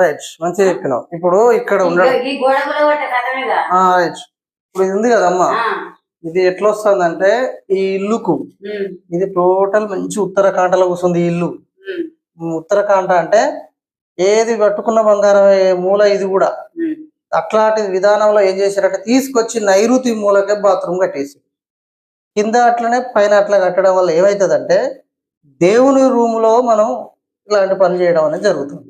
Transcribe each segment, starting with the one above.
Right మంచిగా చెప్పినావు. ఇప్పుడు ఇక్కడ ఉండడం. రైట్ ఇప్పుడు ఇది ఉంది కదమ్మా ఇది ఎట్లా వస్తుందంటే ఈ ఇల్లుకు ఇది టోటల్ మంచి ఉత్తరాఖండలో కూర్చుంది ఈ ఇల్లు. ఉత్తరాఖండ అంటే ఏది పట్టుకున్న బంగారం మూల ఇది కూడా. అట్లాంటి విధానంలో ఏం చేశారంటే తీసుకొచ్చి నైరుతి మూలకే బాత్రూమ్ కట్టేసి కింద అట్లనే పైన అట్లా కట్టడం వల్ల ఏమవుతుందంటే దేవుని రూమ్లో మనం ఇలాంటి పని చేయడం అనేది జరుగుతుంది.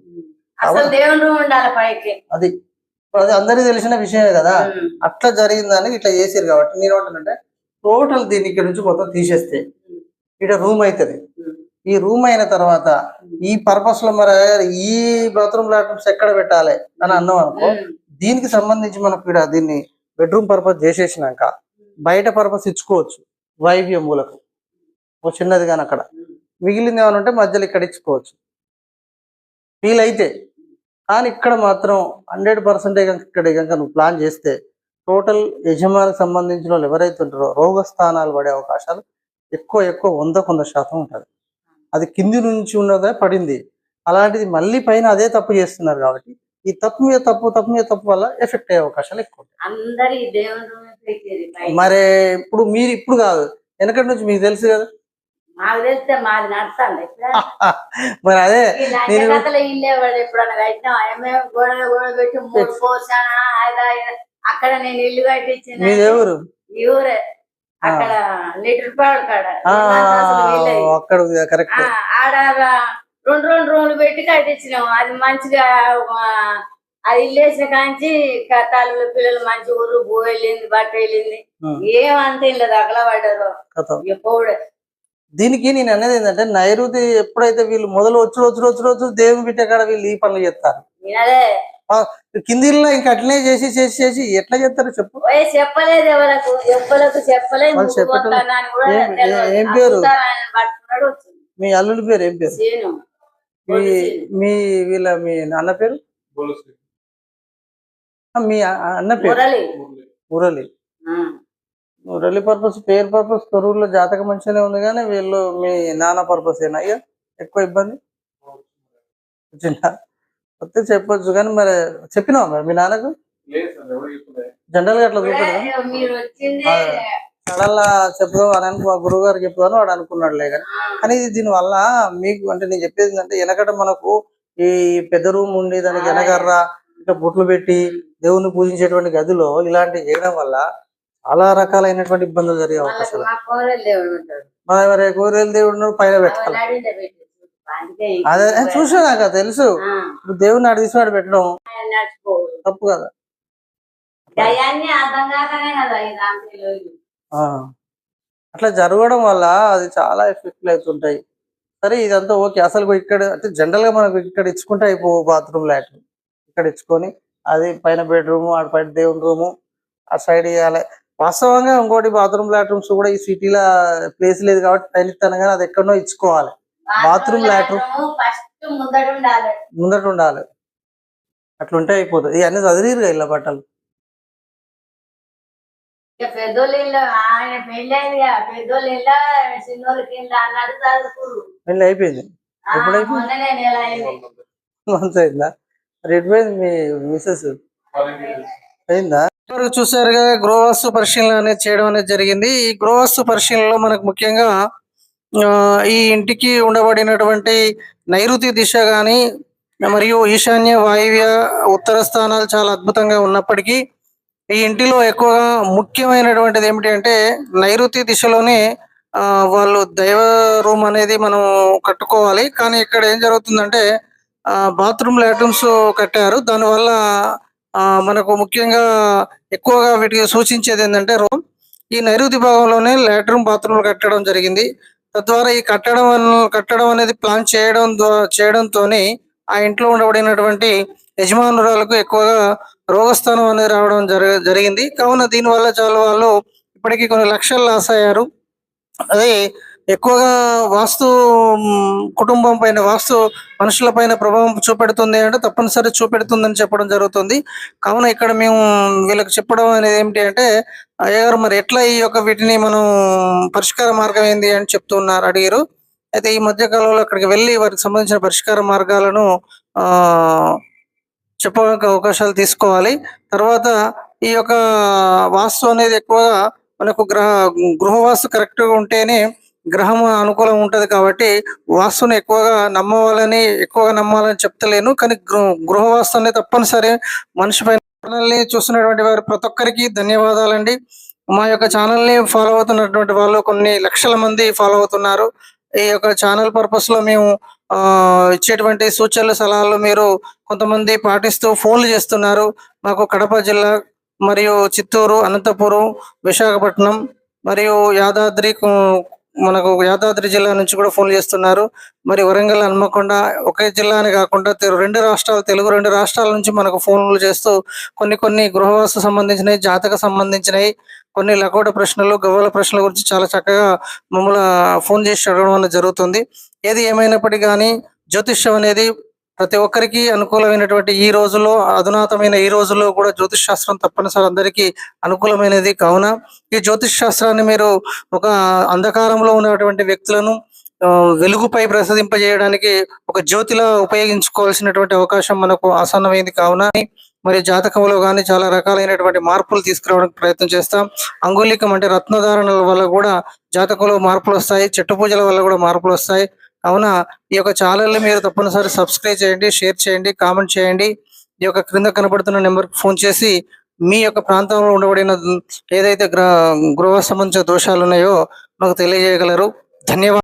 అది అది అందరికీ తెలిసిన విషయమే కదా. అట్లా జరిగిందని ఇట్లా చేసారు కాబట్టి నేను ఏమంటానంటే టోటల్ దీన్ని ఇక్కడ నుంచి మొత్తం తీసేస్తే ఇక్కడ రూమ్ అవుతుంది ఈ రూమ్ అయిన తర్వాత ఈ పర్పస్లో మరి ఈ బాత్రూమ్ లాట్రూమ్స్ ఎక్కడ పెట్టాలి అని అన్నాం అనుకో దీనికి సంబంధించి మనకు ఇక్కడ దీన్ని బెడ్రూమ్ పర్పస్ చేసేసినాక బయట పర్పస్ ఇచ్చుకోవచ్చు వైవ్య మూలకు. ఓ చిన్నది కానీ అక్కడ. మిగిలింది ఏమైనా ఉంటే మధ్యలో ఇక్కడ ఇచ్చుకోవచ్చు. ఫీల్ అయితే కానీ ఇక్కడ మాత్రం హండ్రెడ్ పర్సెంటే కనుక ఇక్కడ కనుక నువ్వు ప్లాన్ చేస్తే టోటల్ యజమానికి సంబంధించిన వాళ్ళు ఎవరైతే ఉంటారో రోగ స్థానాలు పడే అవకాశాలు ఎక్కువ ఎక్కువ వంద శాతం ఉంటుంది అది కింది నుంచి ఉన్నదే పడింది. అలాంటిది మళ్ళీ పైన అదే తప్పు చేస్తున్నారు కాబట్టి ఈ తప్పు మీద తప్పు తప్పు మీద తప్పు వల్ల ఎఫెక్ట్ అయ్యే అవకాశాలు ఎక్కువ. మరి ఇప్పుడు మీరు ఇప్పుడు కాదు. వెనకటి నుంచి మీకు తెలుసు కదా. మాకు తెలిస్తే మాది మరి అదే ఇల్లే వాడు ఎప్పుడన్నా కట్టినా మేము గోడ గోడ పెట్టి మూడు పోసానా. అక్కడ నేను ఇల్లు కట్టించిన ఎవరు? ఈ ఊరే. అక్కడ లీటర్ పాడు కాడ. అక్కడ కరెక్ట్. ఆడ రెండు రెండు రూములు పెట్టి కట్టించినాం అది మంచిగా అది ఇల్లు వేసిన కాంచి తల్లులు పిల్లలు మంచి ఊరు భూ వెళ్ళింది బట్ట వెళ్ళింది. ఏమంత ఇల్లు తగలబడ్డారు ఎప్పుడు దీనికి నేను అనేది ఏంటంటే నైరుతి ఎప్పుడైతే వీళ్ళు మొదలు వచ్చి వచ్చి వచ్చి వచ్చి దేవుని బిడ్డ కాడ వీళ్ళు ఈ పనులు చేస్తారు. కింది ఇల్లు ఇంకా అట్లనే చేసి చేసి చేసి ఎట్లా చేస్తారు చెప్పు? చెప్పలేదు ఎవరకు? చెప్పలేదు ఏం- పేరు? మీ అల్లుడి పేరు ఏం పేరు? సీను. మీ మీ వీళ్ళ మీ నాన్న పేరు? ఆ, మీ అన్న పేరు? మురళి. మురళి. మురళి పర్పస్ పేరు పర్పస్ తొరూరులో జాతకం మంచిగానే ఉంది కానీ వీళ్ళు మీ నాన్న పర్పస్ ఏనా? అయ్యా ఎక్కువ ఇబ్బంది? వచ్చిందా? వస్తే చెప్పొచ్చు కానీ మరి చెప్పినావా మరి మీ నాన్నకు? జనరల్గా అట్లా చూపడు ఇప్పుడే మీరు వచ్చింది. ఆ. సడన్ చెప్పుదాం అని అనుకో గురువు గారు చెప్పుదాను వాడు అనుకున్నాడులే కానీ. కానీ ఇది దీని వల్ల మీకు అంటే నేను చెప్పేది ఏంటంటే వెనకట మనకు ఈ పెద్ద రూమ్ ఉండి దానికి వెనకర్ర ఇంకా బొట్లు పెట్టి దేవుని పూజించేటువంటి గదిలో ఇలాంటివి చేయడం వల్ల చాలా రకాలైనటువంటి ఇబ్బందులు జరిగే అవకాశాలు. మా కోరలు దేవుడు ఉంటాడు. మరి గోరేలు దేవుడు ఉన్నాడు, పైన పెట్టాలి అదే చూసా నాకు తెలుసు. ఇప్పుడు దేవుని ఆడ తీసుకున్నాడు పెట్టడం తప్పు కదా. అట్లా జరగడం వల్ల అది చాలా ఎఫెక్ట్లు అవుతుంటాయి. సరే ఇదంతా ఓకే. అసలు ఇక్కడ అంటే జనరల్గా మనకు ఇక్కడ ఇచ్చుకుంటే అయిపో బాత్రూమ్ లాట్రిన్ ఇక్కడ ఇచ్చుకొని అది పైన బెడ్రూమ్ ఆడ పైన దేవుని రూము ఆ సైడ్ ఇవ్వాలి వాస్తవంగా ఇంకోటి బాత్రూమ్ లాట్రూమ్స్ కూడా ఈ సిటీలో ప్లేస్ లేదు కాబట్టి పైన ఇస్తాను కానీ అది ఎక్కడనో ఇచ్చుకోవాలి. Latrine. ఫస్ట్ ముందట ఉండాలి ముందట ఉండాలి అట్లుంటే అయిపోతుంది. ఇవన్నీ చదివిరు ఇలా బట్టలు. పెళ్ళి అయిపోయింది. నెల అయింది. మంత్ అయిందా? మరి మీ మిసెస్ అయిందా? ఇప్పటివరకు చూసారు గృహవాస్తు పరిశీలన అనేది చేయడం అనేది జరిగింది. ఈ గృహవాస్తు పరిశీలనలో మనకు ముఖ్యంగా ఆ, ఈ ఇంటికి ఉండబడినటువంటి నైరుతి దిశ కానీ మరియు ఈశాన్య వాయువ్య ఉత్తర స్థానాలు చాలా అద్భుతంగా ఉన్నప్పటికీ ఈ ఇంటిలో ఎక్కువగా ముఖ్యమైనటువంటిది ఏమిటి అంటే నైరుతి దిశలోనే ఆ, వాళ్ళు దైవ రూమ్ అనేది మనం కట్టుకోవాలి. కానీ ఇక్కడ ఏం జరుగుతుందంటే బాత్రూమ్ లాట్రూమ్స్ కట్టారు. దానివల్ల మనకు ముఖ్యంగా ఎక్కువగా వీటికి సూచించేది ఏంటంటే రూమ్. ఈ నైరుతి భాగంలోనే లాట్రిన్ బాత్రూమ్లు కట్టడం జరిగింది. తద్వారా ఈ కట్టడం కట్టడం అనేది ప్లాన్ చేయడం ద్వా- చేయడంతోనే ఆ ఇంట్లో ఉండబడినటువంటి యజమానురాలకు ఎక్కువగా రోగస్థానం అనేది రావడం జరి జరిగింది. కావున దీనివల్ల చాలా వాళ్ళు ఇప్పటికీ కొన్ని లక్షలు లాస్ అయ్యారు. అదే ఎక్కువగా వాస్తు కుటుంబం పైన వాస్తు మనుషుల పైన ప్రభావం చూపెడుతుంది అంటే తప్పనిసరి చూపెడుతుందని చెప్పడం జరుగుతుంది. కావున ఇక్కడ మేము వీళ్ళకి చెప్పడం అనేది ఏమిటి అంటే అయ్యగారు మరి ఎట్లా ఈ యొక్క వీటిని మనం పరిష్కార మార్గం ఏంది అని చెప్తున్నారు అడిగారు. అయితే ఈ మధ్య కాలంలో అక్కడికి వెళ్ళి వారికి సంబంధించిన పరిష్కార మార్గాలను ఆ చెప్పడానికి అవకాశాలు తీసుకోవాలి. తర్వాత ఈ యొక్క వాస్తు అనేది ఎక్కువగా మనకు గ్రహ గృహవాస్తు కరెక్ట్గా ఉంటేనే గ్రహం అనుకూలం ఉంటది కాబట్టి వాస్తుని ఎక్కువగా నమ్మవాలని ఎక్కువగా నమ్మాలని చెప్తలేను. కానీ గృహ గృహవాస్తు తప్పనిసరి. మనిషి పైన ఛానల్ని చూస్తున్నటువంటి వారు ప్రతి ఒక్కరికి ధన్యవాదాలండి. మా యొక్క ఛానల్ని ఫాలో అవుతున్నటువంటి వాళ్ళు కొన్ని లక్షల మంది ఫాలో అవుతున్నారు. ఈ యొక్క ఛానల్ పర్పస్లో మేము ఇచ్చేటువంటి సూచనలు సలహాలు మీరు కొంతమంది పాటిస్తూ ఫోన్లు చేస్తున్నారు. మాకు కడప జిల్లా మరియు చిత్తూరు అనంతపురం విశాఖపట్నం మరియు యాదాద్రి మనకు యాదాద్రి జిల్లా నుంచి కూడా ఫోన్ చేస్తున్నారు. మరి వరంగల్ హన్మకొండ ఒకే జిల్లా అని కాకుండా రెండు రాష్ట్రాలు తెలుగు రెండు రాష్ట్రాల నుంచి మనకు ఫోన్లు చేస్తూ కొన్ని కొన్ని గృహవాసు సంబంధించినవి జాతక సంబంధించినవి కొన్ని లకోట ప్రశ్నలు గవ్వల ప్రశ్నల గురించి చాలా చక్కగా మమ్మల్ని ఫోన్ చేసి అడగడం అనేది జరుగుతుంది. ఏది ఏమైనప్పటికీ కానీ జ్యోతిష్యం అనేది ప్రతి ఒక్కరికి అనుకూలమైనటువంటి ఈ రోజుల్లో అధునాతమైన ఈ రోజుల్లో కూడా జ్యోతిష్ శాస్త్రం తప్పనిసరి అందరికీ అనుకూలమైనది. కావున ఈ జ్యోతిష్ శాస్త్రాన్ని మీరు ఒక అంధకారంలో ఉన్నటువంటి వ్యక్తులను వెలుగుపై ప్రసాదింపజేయడానికి ఒక జ్యోతిలా ఉపయోగించుకోవాల్సినటువంటి అవకాశం మనకు ఆసన్నమైంది. కావున మరి జాతకంలో కానీ చాలా రకాలైనటువంటి మార్పులు తీసుకురావడానికి ప్రయత్నం చేస్తాం. అంగుళికం అంటే రత్నధారణల వల్ల కూడా జాతకంలో మార్పులు వస్తాయి. చెట్టు పూజల వల్ల కూడా మార్పులు వస్తాయి. కావున ఈ యొక్క ఛానల్ మీరు తప్పనిసరి సబ్స్క్రైబ్ చేయండి షేర్ చేయండి కామెంట్ చేయండి. ఈ యొక్క క్రింద కనబడుతున్న నెంబర్కి ఫోన్ చేసి మీ యొక్క ప్రాంతంలో ఉండబడిన ఏదైతే గ్రహ గృహ సంబంధించిన దోషాలు ఉన్నాయో మాకు తెలియజేయగలరు. ధన్యవాదాలు.